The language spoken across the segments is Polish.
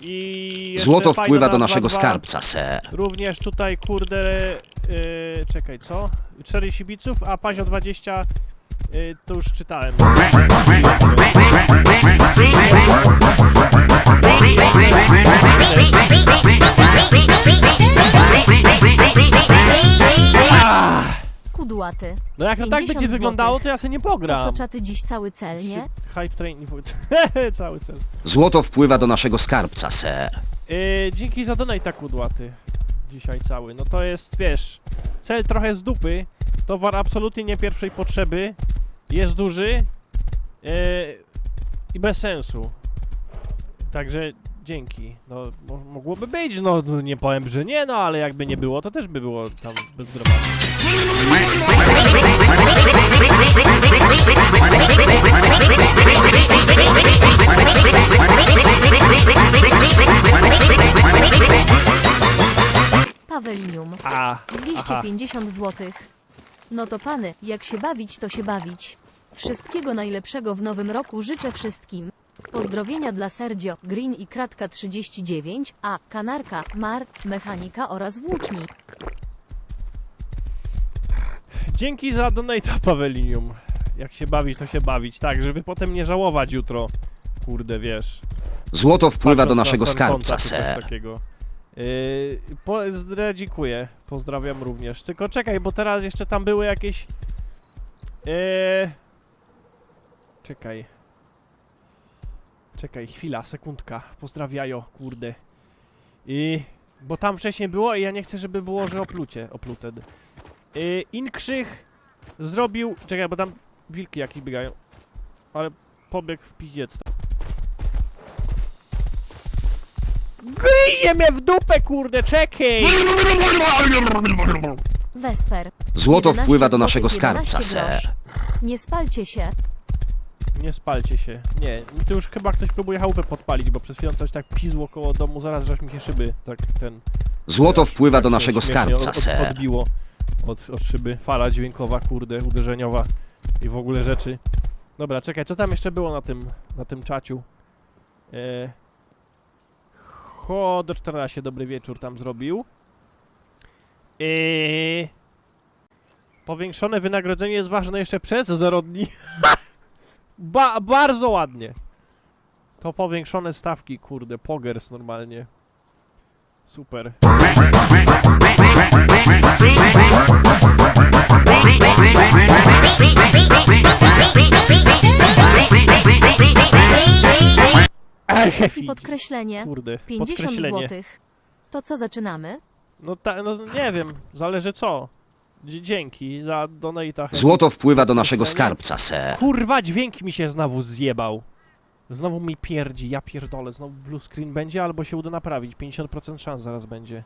I jeszcze Złoto fajna wpływa do nazwa naszego dwa. skarbca, ser. Również tutaj, kurde, yy, czekaj, co? 40 biców, a Pazio 20, yy, to już czytałem. Kudłaty. No jak to tak 50 będzie wyglądało, to ja sobie nie To co pogram. czaty dziś cały cel, nie? Hype train, cały cel. Złoto wpływa do naszego skarbca, ser. Yy, dzięki za donate kudłaty. Dzisiaj cały. No to jest, wiesz, cel trochę z dupy, towar absolutnie nie pierwszej potrzeby, jest duży yy, i bez sensu. Także dzięki. No, mo mogłoby być, no no nie powiem, że nie, no ale jakby nie było, to też by było tam bezdrowanie. Pawelinium. A, aha. 250 zł. No to pany, jak się bawić, to się bawić. Wszystkiego najlepszego w nowym roku życzę wszystkim. Pozdrowienia dla Sergio, Green i Kratka 39, a Kanarka, Mark, Mechanika oraz Włóczni. Dzięki za donata, Pawelinium. Jak się bawić, to się bawić. Tak, żeby potem nie żałować jutro. Kurde, wiesz. Złoto wpływa patrząc do na naszego skarbca, czy coś ser. takiego. Yy, po, zdra, dziękuję. Pozdrawiam również. Tylko czekaj, bo teraz jeszcze tam były jakieś... Yy, czekaj. Czekaj, chwila, sekundka. Pozdrawiajo, kurde. I... Bo tam wcześniej było i ja nie chcę, żeby było, że oplucie, opluted. Yy, Inkrzych zrobił... Czekaj, bo tam wilki jakieś biegają. Ale pobiegł w pizdziec. Gryzie mnie w dupę, kurde, czekaj! Wesper. Złoto 11 wpływa do naszego 11 skarbca, ser. Nie spalcie się. Nie spalcie się. Nie, to już chyba ktoś próbuje chałupę podpalić, bo przed chwilą coś tak pizło koło domu, zaraz żeś mi się szyby, tak ten... Złoto wpływa tak do naszego skarbca, od, od, ser. Odbiło od, od szyby. Fala dźwiękowa, kurde, uderzeniowa i w ogóle rzeczy. Dobra, czekaj, co tam jeszcze było na tym, na tym czaciu? E... Ho, do 14, dobry wieczór tam zrobił. Eee... Powiększone wynagrodzenie jest ważne jeszcze przez 0 dni. ba bardzo ładnie. To powiększone stawki, kurde, pogers normalnie. Super. Podkreślenie. Kurde, 50 podkreślenie. zł. To co zaczynamy? No, ta, no nie wiem, zależy co. Dzie- Dzięki za donata. Złoto wpływa do naszego skarbca, ser. Kurwa, dźwięk mi się znowu zjebał. Znowu mi pierdzi, ja pierdolę. Znowu blue screen będzie, albo się uda naprawić. 50% szans zaraz będzie.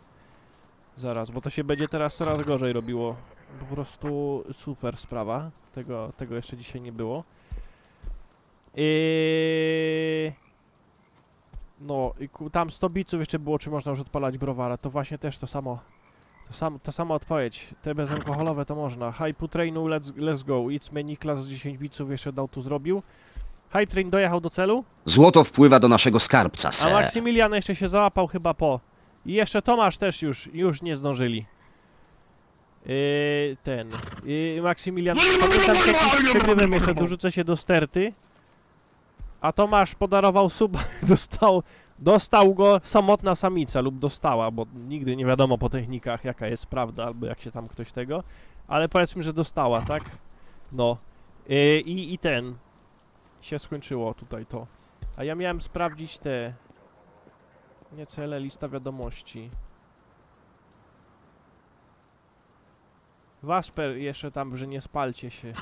Zaraz, bo to się będzie teraz coraz gorzej robiło. Po prostu super sprawa. Tego, tego jeszcze dzisiaj nie było. Yy... No, i ku- tam 100 biców jeszcze było, czy można już odpalać browara. To właśnie też to samo. To, sam, to sama odpowiedź. Te bezalkoholowe to można. Hype Trainu, let's, let's go. It's me Niklas z 10 biców jeszcze dał tu zrobił. Hype Train dojechał do celu, Złoto wpływa do naszego skarbca, a ser. Maksymilian jeszcze się załapał chyba po. I jeszcze Tomasz też już, już nie zdążyli. Yy, ten. Yy, Maksymilian, pamiętam jakimś przegrywem jeszcze dorzucę się do sterty. A Tomasz podarował sub, dostał, dostał go samotna samica lub dostała, bo nigdy nie wiadomo po technikach jaka jest prawda, albo jak się tam ktoś tego. Ale powiedzmy, że dostała, tak? No. Yy, I, I ten. Się skończyło tutaj to. A ja miałem sprawdzić te... Nie cele, lista wiadomości. Wasper jeszcze tam, że nie spalcie się.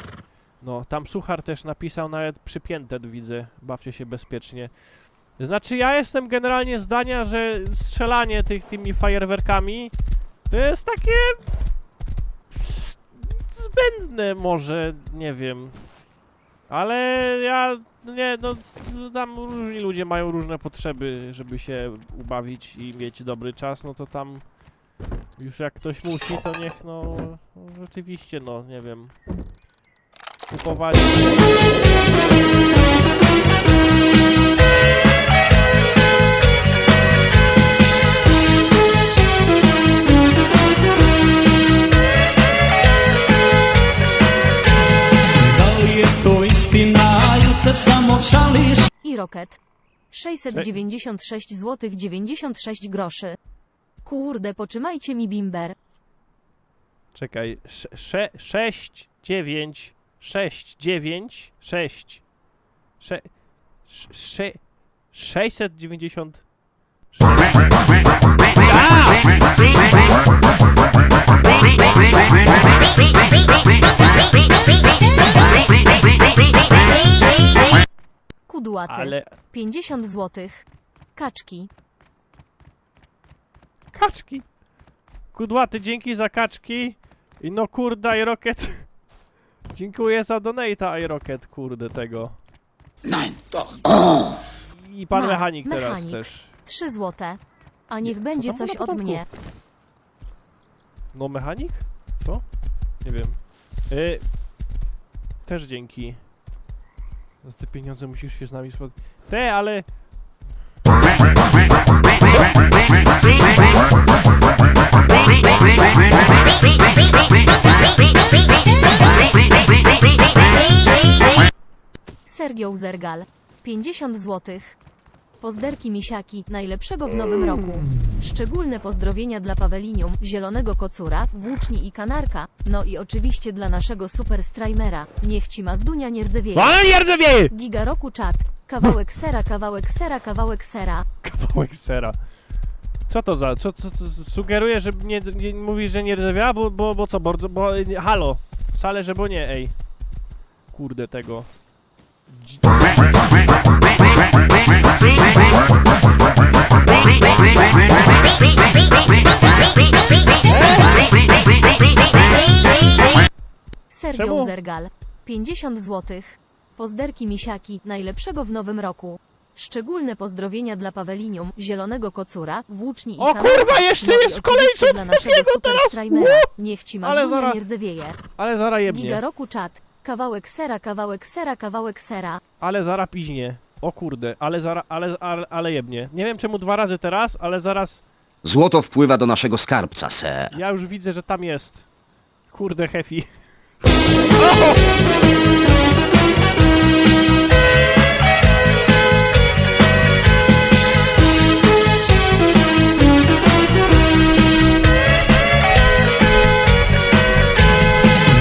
No, tam Suchar też napisał nawet przypięte, widzę. Bawcie się bezpiecznie. Znaczy, ja jestem generalnie zdania, że strzelanie tych tymi fajerwerkami to jest takie... zbędne może, nie wiem. Ale ja, no nie, no tam różni ludzie mają różne potrzeby, żeby się ubawić i mieć dobry czas, no to tam już jak ktoś musi, to niech no rzeczywiście, no nie wiem, kupować. Rocket. 696 zł 96 groszy. Kurde, poczymajcie mi bimber. Czekaj, sze- sze- 6, 9, 6, 9, 6, 6, 6, 690. Kudłaty. Ale 50 zł. Kaczki. kaczki. Kudłaty, dzięki za kaczki. I no kurde, iRocket. Dziękuję za donata iRocket, kurde tego. I pan Ma, mechanik teraz mechanik. też. 3 zł. A niech będzie tam było coś na od początku? mnie. No mechanik? Co? Nie wiem. Y, też dzięki. Za te pieniądze musisz się z nami spotkać. Te, ale... Sergio Zergal. 50 zł. Pozderki misiaki, najlepszego w nowym roku. Szczególne pozdrowienia dla Pawelinium, Zielonego Kocura, Włóczni i Kanarka. No i oczywiście dla naszego super strajmera. Niech ci mazdunia nie rdzewieje. Ale nie rdzewieje! Giga roku czat. Kawałek sera, kawałek sera, kawałek sera. Kawałek sera. Co to za... Co, co, co sugeruje, że nie, nie mówisz, że nie rdzewiała? Bo, bo, bo co? Bo, bo... nie- Halo. Wcale, że bo nie, ej. Kurde tego. Dzi- Sergio Czemu? Zergal. 50 zł. Pozderki misiaki, najlepszego w nowym roku. Szczególne pozdrowienia dla Pawelinium, Zielonego Kocura, Włóczni i O Kanarka. kurwa, jeszcze No i jest w oczywiście kolejce dla naszego super teraz! strajmera. Niech ci Ale mazdunia zara- nie rdzewieje. Ale zara Giga jebnie. roku czat. Kawałek sera, kawałek sera, kawałek sera. Ale zara piźnie. O kurde, ale zara, ale, ale, ale jebnie. Nie wiem czemu dwa razy teraz, ale zaraz Złoto wpływa do naszego skarbca, ser. ja już widzę, że tam jest. Kurde, Hefi.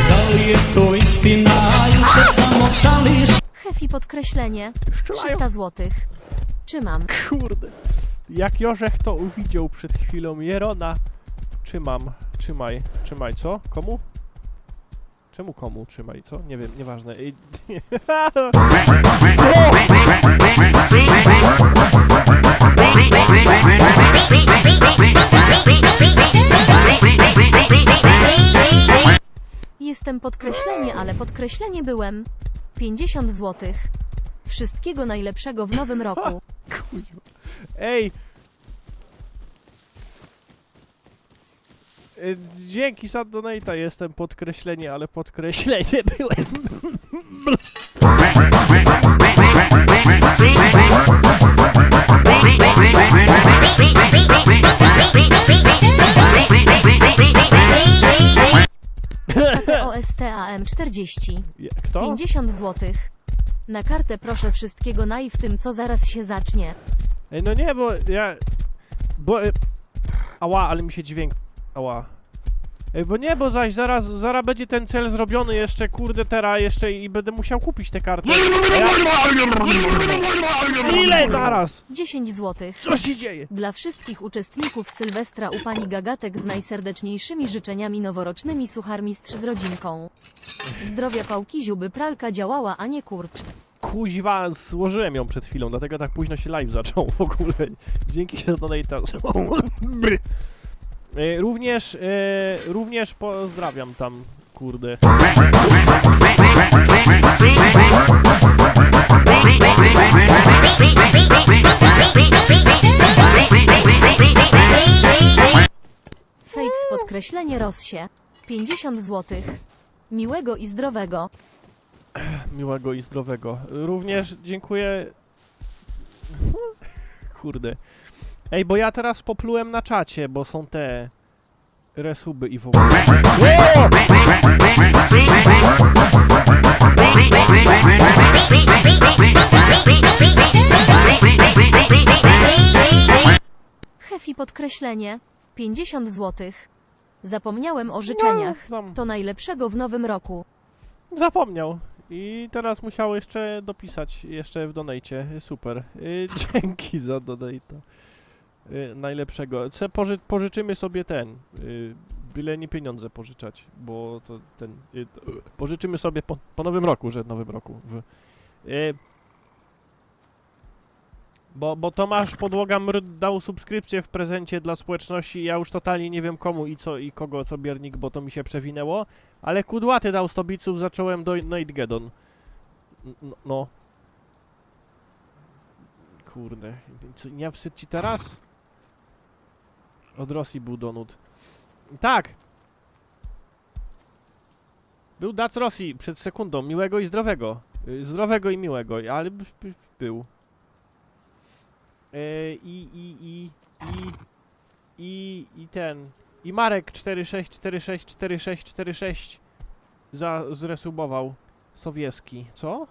Da li je to istina ili se samo šališ? Hefi podkreślenie. Strzelają. 300 zł. Trzymam. Kurde. Jak Jorzech to uwidział przed chwilą. Jerona. Trzymam. Trzymaj. Trzymaj, co? Komu? Czemu komu? Trzymaj, co? Nie wiem, nieważne. Ej, Jestem podkreślenie, ale podkreślenie byłem. 50 zł. Wszystkiego najlepszego w nowym roku. Kuźwa. Ej! Y, Dzięki za donata jestem podkreślenie, ale podkreślenie byłem. OSTAM 40. Kto? 50 zł. Na kartę proszę wszystkiego naj w tym, co zaraz się zacznie. Ej, no nie, bo ja... Bo... Ała, ale mi się dźwięk... Ała. Bo nie, bo zaś zaraz, zaraz będzie ten cel zrobiony jeszcze, kurde, teraz jeszcze i będę musiał kupić te karty. Ja... Ile naraz? 10 zł. Co się dzieje? Dla wszystkich uczestników Sylwestra u pani Gagatek z najserdeczniejszymi życzeniami noworocznymi sucharmistrz z rodzinką. Zdrowia pałkiziu, by pralka działała, a nie kurcz. Kuźwa, złożyłem ją przed chwilą, dlatego tak późno się live zaczął w ogóle. Dzięki za donata. E, Również, e, również pozdrawiam tam, kurde. Fates podkreślenie Rossie. 50 zł. Miłego i zdrowego. Miłego i zdrowego. Również dziękuję. Kurde. Ej, bo ja teraz poplułem na czacie, bo są te resuby i w ogóle. Hefi podkreślenie. 50 zł. Zapomniałem o życzeniach. No, tam To najlepszego w nowym roku. zapomniał. I teraz musiał jeszcze dopisać, jeszcze w donajcie. Super. Y, dzięki za donata. Y, najlepszego. Se poży pożyczymy sobie ten. Y, byle nie pieniądze pożyczać, bo to ten. Y, pożyczymy sobie po, po nowym roku, że nowym roku. W, bo, bo Tomasz Podłoga Mr dał subskrypcję w prezencie dla społeczności. Ja już totalnie nie wiem komu i co i kogo co biernik, bo to mi się przewinęło. Ale kudłaty dał 100 biców, zacząłem do Nightgeddon. N- n- No. Kurde. Nie wstyd ci teraz? Od Rosji był donut. Tak! Był Dac Rosji przed sekundą. Miłego i zdrowego. Y, Zdrowego i miłego, ale był. E, I, i, i, i, i, i ten. I Marek 46464646 za, zresubował Sowiecki. Co?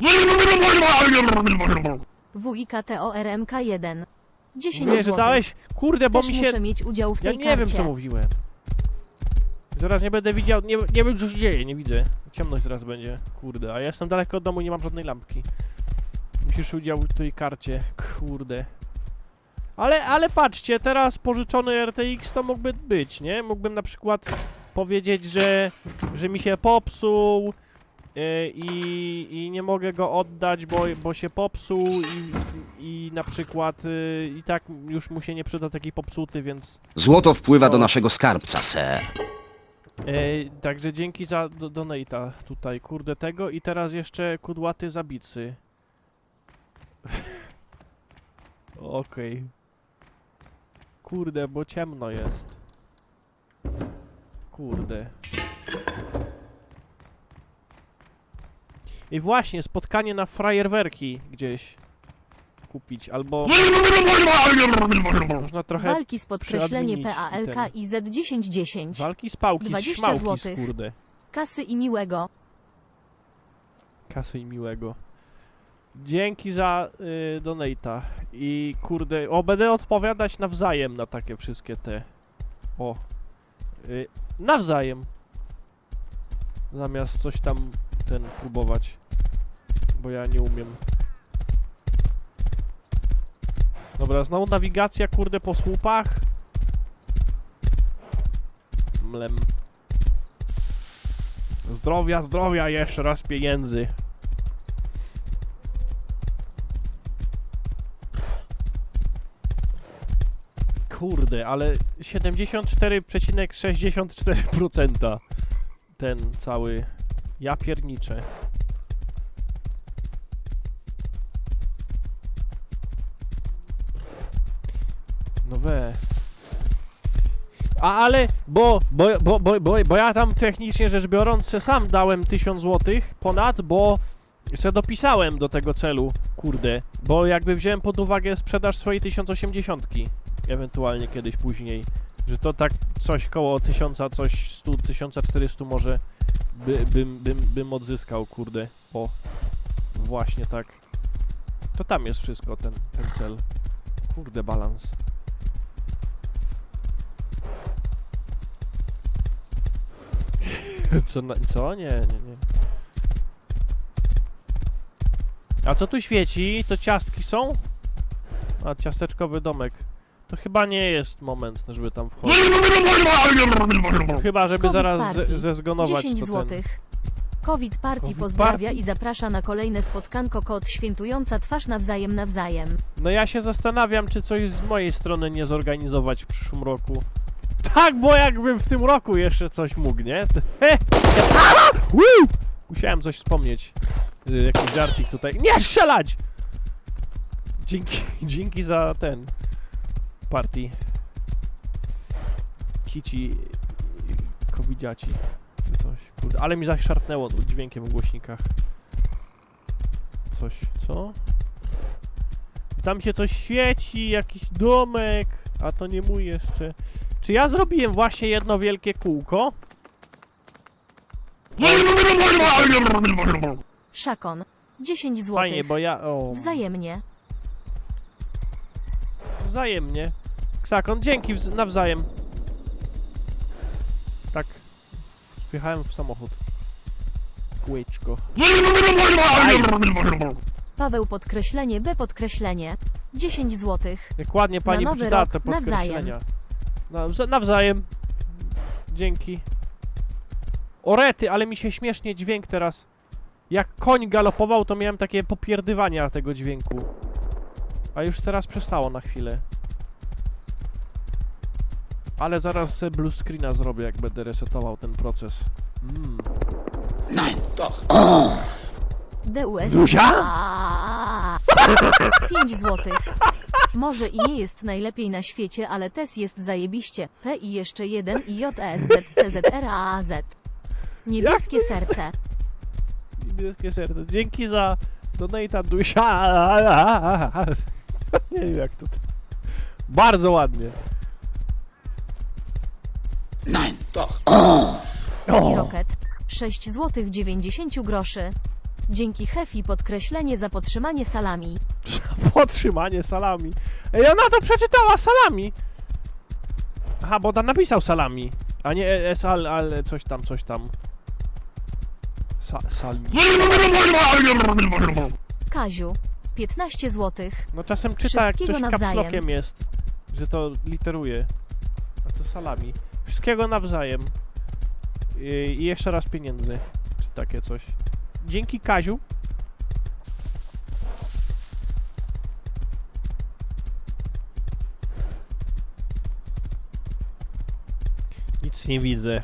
WIKTORMK1. 10 Nie, że dałeś. Kurde, bo Też mi się. muszę mieć udział w Ja tej nie karcie. wiem co mówiłem. Zaraz nie będę widział. Nie, nie wiem co się dzieje, nie widzę. Ciemność zaraz będzie. Kurde, a ja jestem daleko od domu, nie mam żadnej lampki. Musisz udział w tej karcie. Kurde. Ale, ale patrzcie, teraz pożyczony RTX to mógłby być, nie? Mógłbym na przykład powiedzieć, że, że mi się popsuł i, i nie mogę go oddać, bo, bo się popsuł i, i na przykład yy, i tak już mu się nie przyda taki popsuty, więc Złoto wpływa do naszego skarbca, ser. Ej, także dzięki za do, donate'a tutaj, kurde tego i teraz jeszcze kudłaty zabicy. Okej. Kurde, bo ciemno jest. Kurde. I właśnie, spotkanie na frajerwerki gdzieś kupić, albo można trochę Walki z podkreślenie przeadminić i PALK i Z1010. walki z pałki, z 20 śmałki, złotych. kurde. Kasy i miłego. kasy i miłego. Dzięki za y, donata. I kurde, o będę odpowiadać nawzajem na takie wszystkie te. O. Y, nawzajem. Zamiast coś tam ten próbować. Bo ja nie umiem. Dobra, znowu nawigacja kurde po słupach. Mlem. Zdrowia, zdrowia, jeszcze raz pieniędzy. Kurde, ale 74,64% ten cały ja pierniczę. A ale, bo, bo, bo, bo, bo, bo ja tam technicznie rzecz biorąc se sam dałem 1000 złotych ponad, bo se dopisałem do tego celu, kurde. Bo jakby wziąłem pod uwagę sprzedaż swojej 1080, ewentualnie kiedyś później, że to tak coś koło 1000, coś 100, 1400 może by, bym, bym, bym odzyskał, kurde. O, właśnie tak. To tam jest wszystko, ten, ten cel. Kurde, balans. Co, na, co? Nie, nie, nie. A co tu świeci? To ciastki są? A, ciasteczkowy domek. To chyba nie jest moment, żeby tam wchodzić. Chyba, żeby Covid zaraz party. zezgonować 10 to ten. zł. COVID Party Covid pozdrawia Party? i zaprasza na kolejne spotkanko kot świętująca twarz nawzajem nawzajem. No ja się zastanawiam, czy coś z mojej strony nie zorganizować w przyszłym roku. Tak, bo jakbym w tym roku jeszcze coś mógł, nie? Musiałem coś wspomnieć. Y, Jakiś żarcik tutaj. Nie strzelać! Dzięki, dzięki za ten party. Kici covidziaci. Coś. Kurde, ale mi zaszarpnęło dźwiękiem w głośnikach. Coś, co? Tam się coś świeci, jakiś domek, a to nie mój jeszcze. Czy ja zrobiłem właśnie jedno wielkie kółko? Szakon. 10 zł. Fajnie, bo ja... O, Wzajemnie. wzajemnie. Ksakon, dzięki wz- nawzajem. Tak. Wjechałem w samochód. Kłyczko. Paweł podkreślenie B podkreślenie. 10 zł. Jak ładnie pani przeczytała te nawzajem. podkreślenia. Nawza nawzajem. Dzięki. Orety, ale mi się śmiesznie dźwięk teraz. Jak koń galopował, to miałem takie popierdywania tego dźwięku. A już teraz przestało na chwilę. Ale zaraz sobie blue screena zrobię, jak będę resetował ten proces. Mm. DUS. Zuzia? 5 zł. Może i nie jest najlepiej na świecie, ale TES jest zajebiście. P i jeszcze jeden i JSZ TZRAZ. Niebieskie serce. Niebieskie serce. Dzięki za donata Dusia. Nie wiem jak to. Bardzo ładnie. I Rocket. 6 zł 90 groszy. Dzięki Hefi podkreślenie za podtrzymanie salami. Podtrzymanie salami. Ej, ona to przeczytała salami. Aha, bo tam napisał salami. A nie es al, ale coś tam, coś tam. Sa, salmi. Kaziu. 15 zł. No czasem czyta jak Wszystkiego coś nawzajem. kapslokiem jest. Że to literuje. A to salami. Wszystkiego nawzajem. I, I jeszcze raz pieniędzy. Czy takie coś. Dzięki Kaziu. Nic nie widzę.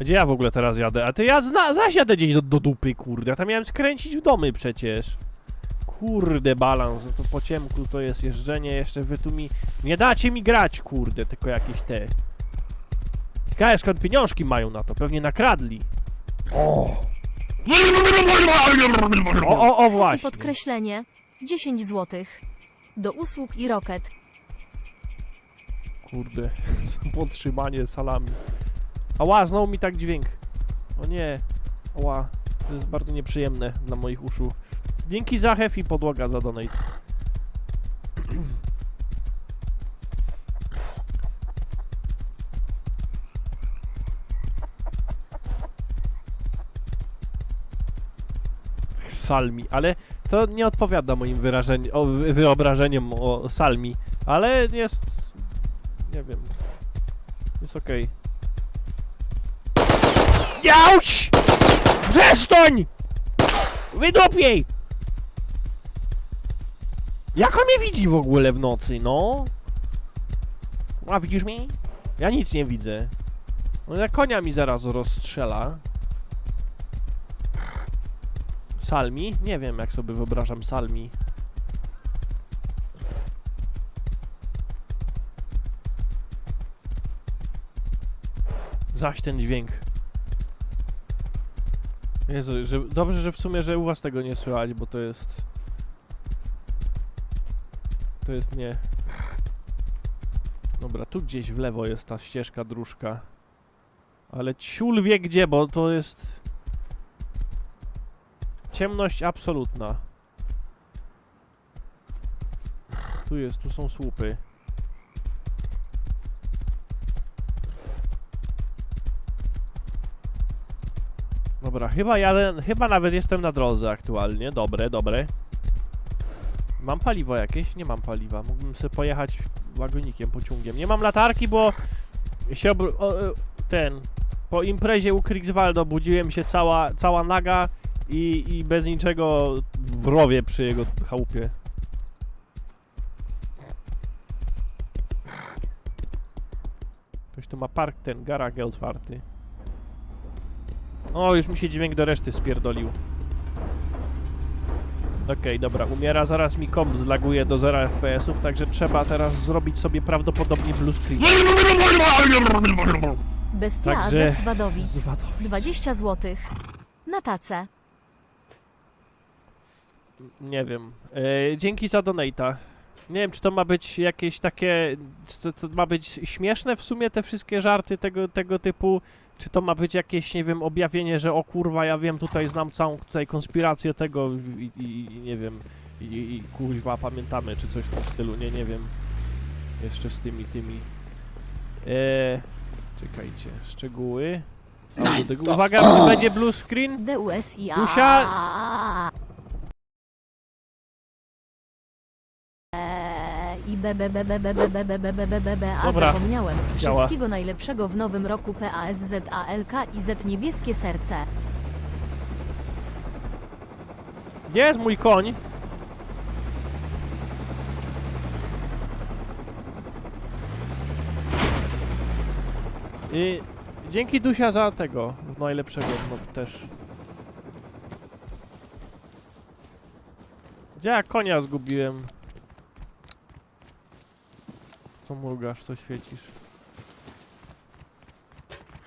Gdzie ja w ogóle teraz jadę? A ty ja zna, zaś jadę gdzieś do, do dupy, kurde. Ja tam miałem skręcić w domy przecież. Kurde, balans, no to po ciemku to jest jeżdżenie, jeszcze wy tu mi... Nie dacie mi grać, kurde, tylko jakieś te... Ciekawe skąd pieniążki mają na to, pewnie nakradli. O, o, o właśnie. podkreślenie. 10 zł. Do usług i Rocket. Kurde, podtrzymanie salami. Ała, znowu mi tak dźwięk. O nie, ała, to jest bardzo nieprzyjemne dla moich uszu. Dzięki za hef i podłoga za donate. Salmi, ale to nie odpowiada moim o, wy- wyobrażeniom o salmi, ale jest nie wiem. Jest okej. Jauć! Przestań! Wydopiej! Jak on mnie widzi w ogóle w nocy, no? A widzisz mnie? Ja nic nie widzę. No konia mi zaraz rozstrzela. Salmi? Nie wiem jak sobie wyobrażam salmi. Zaś ten dźwięk. Jezu, że, dobrze, że w sumie, że u was tego nie słychać, bo to jest... To jest nie... Dobra, tu gdzieś w lewo jest ta ścieżka, dróżka. Ale ciul wie gdzie, bo to jest... Ciemność absolutna. Tu jest, tu są słupy. Dobra, chyba jadę, chyba nawet jestem na drodze aktualnie. Dobre, dobre. Mam paliwo jakieś? Nie mam paliwa. Mógłbym sobie pojechać wagonikiem, pociągiem. Nie mam latarki, bo się o, e, ten po imprezie u Krigswaldo budziłem się cała, cała naga i, i bez niczego w rowie przy jego chałupie. Ktoś tu ma park ten, garaż otwarty. O, już mi się dźwięk do reszty spierdolił. Okej, dobra, umiera, zaraz mi komp zlaguje do 0 FPS-ów, także trzeba teraz zrobić sobie prawdopodobnie blue screen. Bestia Także-. Z Wadowic. 20 zł. Na tacę. Nie wiem. E, dzięki za donata. Nie wiem, czy to ma być jakieś takie... Czy to ma być śmieszne w sumie te wszystkie żarty tego, tego typu, Czy to ma być jakieś, nie wiem, objawienie, że o kurwa, ja wiem, tutaj znam całą tutaj konspirację tego i, i, i nie wiem, i, i kurwa, pamiętamy, czy coś w tym stylu, nie, nie wiem. Jeszcze z tymi, tymi. Eee, czekajcie, szczegóły. Uwaga, czy będzie blue screen? DUSIA. I b b b b b b b b b b b b b a Dobra. zapomniałem. Działa. Wszystkiego najlepszego w nowym roku PASZALK i Z niebieskie serce. Gdzie jest mój koń? I dzięki Dusia za tego najlepszego no też. Gdzie ja konia zgubiłem? Co mrugasz, co świecisz?